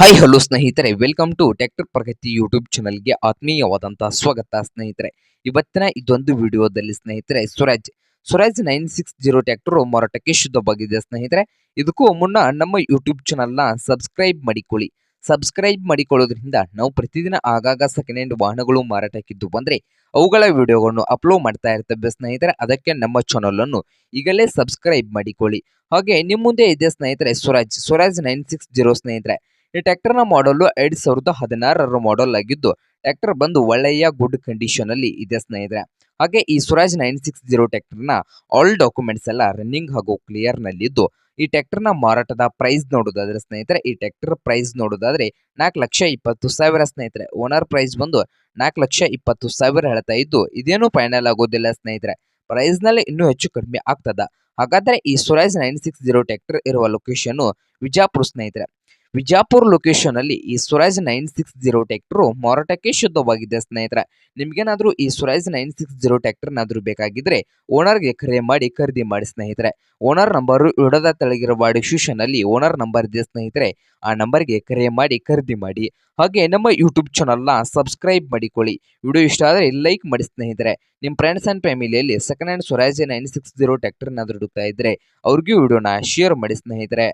Hi hello ಸ್ನೇಹಿತರೆ. Welcome to tractor Pragati YouTube ಚಾನಲ್ಗೆ ಆತ್ಮೀಯವಾದಂತಹ ಸ್ವಾಗತ, ಸ್ನೇಹಿತರೆ. ಇವತ್ತಿನ ಇದೊಂದು ವಿಡಿಯೋದಲ್ಲಿ, ಸ್ನೇಹಿತರೆ Swaraj Swaraj nine six zero tractor ಮಾರಾಟಕ್ಕೆ ಶುದ್ಧವಾಗಿದೆ, ಸ್ನೇಹಿತರೆ. ಇದಕ್ಕೂ ಮುನ್ನ ನಮ್ಮ ಯೂಟ್ಯೂಬ್ ಚಾನಲ್ನ ಸಬ್ಸ್ಕ್ರೈಬ್ ಮಾಡಿಕೊಳ್ಳಿ. ಸಬ್ಸ್ಕ್ರೈಬ್ ಮಾಡಿಕೊಳ್ಳೋದ್ರಿಂದ ನಾವು ಪ್ರತಿದಿನ ಆಗಾಗ ಸೆಕೆಂಡ್ ಹ್ಯಾಂಡ್ ವಾಹನಗಳು ಮಾರಾಟಕ್ಕಿದ್ದು ಬಂದರೆ ಅವುಗಳ ವಿಡಿಯೋಗಳನ್ನು ಅಪ್ಲೋಡ್ ಮಾಡ್ತಾ ಇರ್ತವೆ, ಸ್ನೇಹಿತರೆ. ಅದಕ್ಕೆ ನಮ್ಮ ಚಾನಲನ್ನು ಈಗಲೇ ಸಬ್ಸ್ಕ್ರೈಬ್ ಮಾಡಿಕೊಳ್ಳಿ. ಹಾಗೆ ನಿಮ್ಮ ಮುಂದೆ ಇದೆ, ಸ್ನೇಹಿತರೆ Swaraj Swaraj nine six zero ಸ್ನೇಹಿತರೆ. ಈ ಟ್ರ್ಯಾಕ್ಟರ್ನ ಮಾಡಲು ಎರಡ್ ಸಾವಿರದ ಹದಿನಾರರ ಮಾಡಲ್ ಆಗಿದ್ದು, ಟ್ರ್ಯಾಕ್ಟರ್ ಬಂದು ಒಳ್ಳೆಯ ಗುಡ್ ಕಂಡೀಷನ್ ಅಲ್ಲಿ ಇದೆ ಸ್ನೇಹಿತರೆ. ಹಾಗೆ ಈ ಸ್ವರಾಜ್ ನೈನ್ ಸಿಕ್ಸ್ ಜೀರೋ ಟ್ರ್ಯಾಕ್ಟರ್ನ ಆಲ್ ಡಾಕ್ಯುಮೆಂಟ್ಸ್ ಎಲ್ಲ ರನ್ನಿಂಗ್ ಹಾಗೂ ಕ್ಲಿಯರ್ ನಲ್ಲಿದ್ದು, ಈ ಟ್ರ್ಯಾಕ್ಟರ್ನ ಮಾರಾಟದ ಪ್ರೈಸ್ ನೋಡೋದಾದ್ರೆ ಸ್ನೇಹಿತರೆ, ಈ ಟ್ರ್ಯಾಕ್ಟರ್ ಪ್ರೈಸ್ ನೋಡೋದಾದ್ರೆ ನಾಲ್ಕು ಲಕ್ಷ ಇಪ್ಪತ್ತು ಸಾವಿರ ಸ್ನೇಹಿತರೆ. ಓನರ್ ಪ್ರೈಸ್ ಬಂದು ನಾಲ್ಕು ಲಕ್ಷ ಇಪ್ಪತ್ತು ಸಾವಿರ ಹೇಳ್ತಾ ಇದ್ದು, ಇದೇನು ಫೈನಲ್ ಆಗೋದಿಲ್ಲ ಸ್ನೇಹಿತರೆ. ಪ್ರೈಸ್ನಲ್ಲಿ ಇನ್ನೂ ಹೆಚ್ಚು ಕಡಿಮೆ ಆಗ್ತದ. ಹಾಗಾದ್ರೆ ಈ Swaraj nine six zero tractor ಇರುವ ಲೊಕೇಶನ್ ವಿಜಾಪುರ ಸ್ನೇಹಿತರೆ. ವಿಜಾಪುರ ಲೊಕೇಶನ್ ಅಲ್ಲಿ ಈ Swaraj nine six zero tractor ಮಾರಾಟಕ್ಕೆ ಶುದ್ಧವಾಗಿದೆ, ಸ್ನೇಹಿತರೆ. ನಿಮ್ಗೇನಾದ್ರೂ ಈ ಸ್ವರಾಜ್ ನೈನ್ ಸಿಕ್ಸ್ ಜೀರೋ ಟ್ರ್ಯಾಕ್ಟರ್ನಾದ್ರೂ ಬೇಕಾಗಿದ್ರೆ ಓನರ್ಗೆ ಕರೆ ಮಾಡಿ ಖರೀದಿ ಮಾಡಿ, ಸ್ನೇಹಿತರೆ. ಓನರ್ ನಂಬರ್ ಇಡದ ತೆಳಗಿರುವ ಡಿಸ್ಕ್ರಿಪ್ಷನ್ ಅಲ್ಲಿ ಓನರ್ ನಂಬರ್ ಇದೆ, ಸ್ನೇಹಿತರೆ. ಆ ನಂಬರ್ಗೆ ಕರೆ ಮಾಡಿ ಖರೀದಿ ಮಾಡಿ. ಹಾಗೆ ನಮ್ಮ ಯೂಟ್ಯೂಬ್ ಚಾನಲ್ನ ಸಬ್ಸ್ಕ್ರೈಬ್ ಮಾಡಿಕೊಳ್ಳಿ. ವಿಡಿಯೋ ಇಷ್ಟ ಆದರೆ ಲೈಕ್ ಮಾಡಿ, ಸ್ನೇಹಿತರೆ. ನಿಮ್ಮ ಫ್ರೆಂಡ್ಸ್ ಆ್ಯಂಡ್ ಫ್ಯಾಮಿಲಿಯಲ್ಲಿ second hand Swaraj nine six zero ಟ್ರ್ಯಾಕ್ಟರ್ನಾದ್ರೂ ಹುಡುಕ್ತಾ ಇದ್ರೆ ಅವ್ರಿಗೂ ವಿಡಿಯೋನ ಶೇರ್ ಮಾಡಿ, ಸ್ನೇಹಿತರೆ.